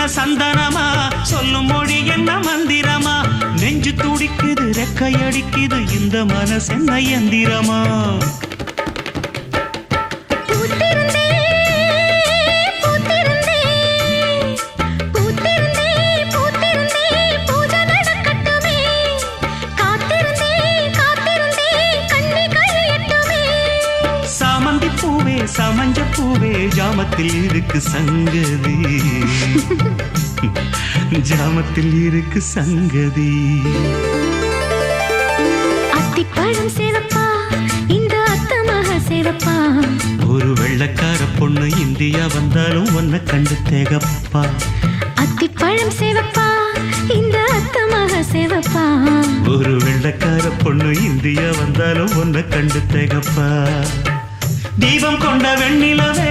என்ன சந்தனமா? சொல்லும் மொழி என்ன மந்திரமா? நெஞ்சு துடிக்குது ரெக்கையடிக்குது இந்த மனசென்ன எந்திரமா? சாமந்தி பூவே சமஞ்ச பூவே ஜாமத்தில் இருக்கு சங்கதி. ஜாமத்தில் இருக்கு சங்கதி. அத்திப்பழம் சிவப்பா இந்த அத்தமாக சிவப்பா ஒரு வெள்ளக்கார பொண்ணு இந்தியா வந்தாலும் உன்னை கண்டு தேகப்பா. அத்திப்பழம் சிவப்பா இந்த அத்தமாக சிவப்பா ஒரு வெள்ளக்கார பொண்ணு இந்தியா வந்தாலும் உன்னை கண்டு தேகப்பா. தீபம் கொண்ட வெண்ணிலவே